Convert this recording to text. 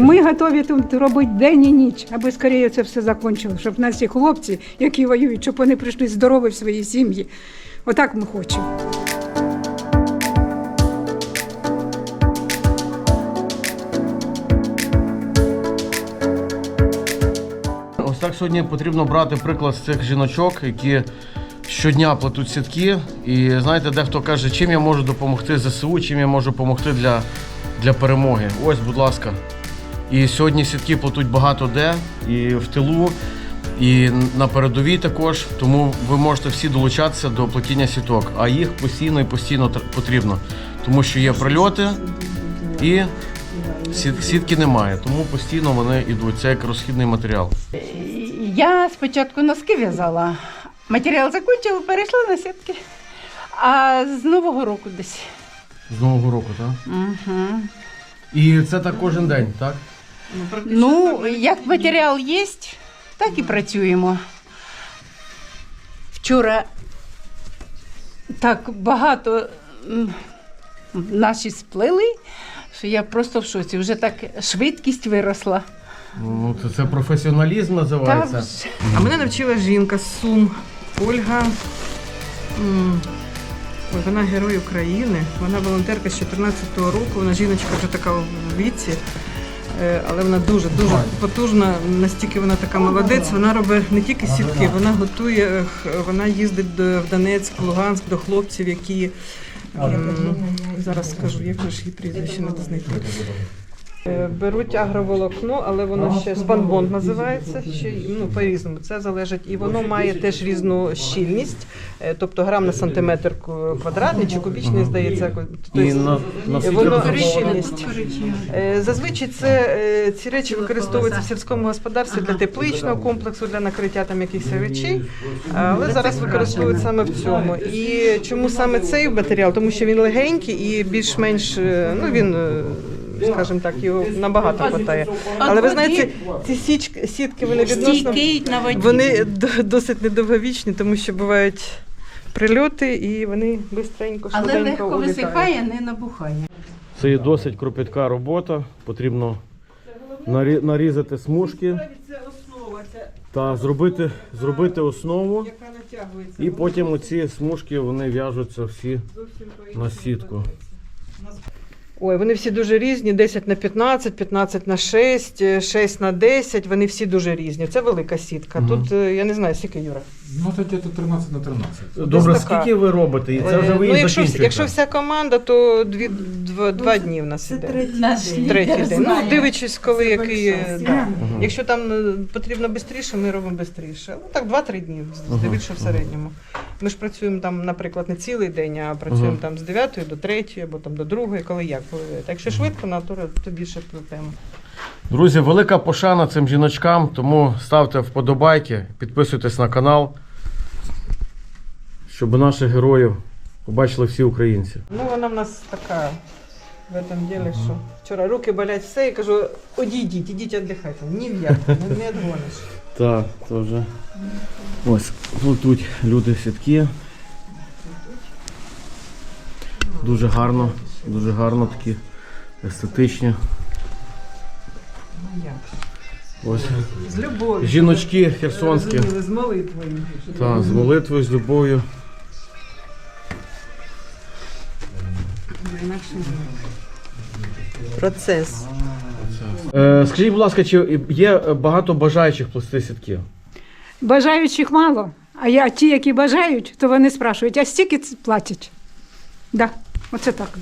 Ми готові тут робити день і ніч, аби скоріше це все закінчило, щоб наші хлопці, які воюють, щоб вони прийшли здорові в свої сім'ї. Отак ми хочемо. Ось так сьогодні потрібно брати приклад з цих жіночок, які щодня плетуть сітки. І знаєте, дехто каже, чим я можу допомогти ЗСУ, чим я можу допомогти для, для перемоги. Ось, будь ласка. І сьогодні сітки плетуть багато де, і в тилу, і на передовій також. Тому ви можете всі долучатися до плетіння сіток, а їх постійно і постійно потрібно, тому що є прильоти і сіт- сітки немає, тому постійно вони йдуть. Це як розхідний матеріал. Я спочатку носки в'язала, матеріал закінчила, перейшла на сітки. А з Нового року десь. З Нового року, так? Угу. І це так кожен день, так? Ну, як матеріал є, так і працюємо. Вчора так багато наші сплели, що я просто в шоці. Вже так швидкість виросла. Ну, це, це професіоналізм називається. Та, А мене навчила жінка з Сум Ольга. Ой, вона герой України. Вона волонтерка з 14-го року. Вона жіночка вже така в віці. Е, Але вона дуже дуже потужна. Настільки вона така молодець. Вона робить не тільки сітки, вона готує, е, вона їздить в Донецьк, Луганськ до хлопців, які ем, зараз скажу, як ж її прізвище треба знайти. Е, Беруть агроволокно, але воно ще спанбонд називається. Ще ну по-різному. Це залежить, і воно має теж різну щільність, е, тобто грам на сантиметр квадратний чи кубічний, здається. Тобто, воно щільність. Е, Зазвичай це ці речі використовуються в сільському господарстві для тепличного комплексу, для накриття там якихось речей, але зараз використовують саме в цьому. І чому саме цей матеріал? Тому що він легенький і більш-менш ну він. Скажімо так, його набагато хватає. Але ви знаєте, ці січки, сітки вони відносно вони досить недовговічні, тому що бувають прильоти і вони швидко, Але легко улітають. висихає, не набухає. Це є досить кропітка робота. Потрібно нарізати смужки та зробити, зробити основу. яка натягується. І потім оці смужки вони в'яжуться всі на сітку. Ой, вони всі дуже різні: 10 на 15, 15 на 6, е, 6 на 10, вони всі дуже різні. Це велика сітка. Мгм. Тут, е, я не знаю, скільки Юра. Ну, це где-то 13 на 13. Добре, Десь така. скільки ви робите? І це вже Е, ви ну, і якщо, вся- закінчуєте? якщо вся команда, то дві, два, два дні в нас іде. Третій день. Ну, дивлячись, коли який. е, Да. Мгм. Якщо там е, потрібно швидше, ми робимо швидше. Ну так, 2-3 дні, Ага. здебільшого в середньому. Ми ж працюємо там, наприклад, не цілий день, а працюємо там з 9 до 3 або там до 2, коли як. Коли. Так якщо швидко, на то, більше плетемо. Друзі, велика пошана цим жіночкам, тому ставте вподобайки, підписуйтесь на канал, щоб наших героїв побачили всі українці. Ну, вона в нас така в этом ділі, що вчора руки болять все, і кажу, одійдіть, ідіть віддихайте. Ні в як, не, не відгониш. Так, це вже. Ось, плетуть люди сітки. Дуже гарно, дуже гарно такі естетичні. Ось. З любов'ю. Жіночки херсонські. З молитвою. Так, з молитвою, з любов'ю. Процес. Е, скажіть, будь ласка, чи є багато бажаючих плести сітки? Бажаючих мало. А я ті, які бажають, то вони спрашують, а стільки платять? Да, оце так.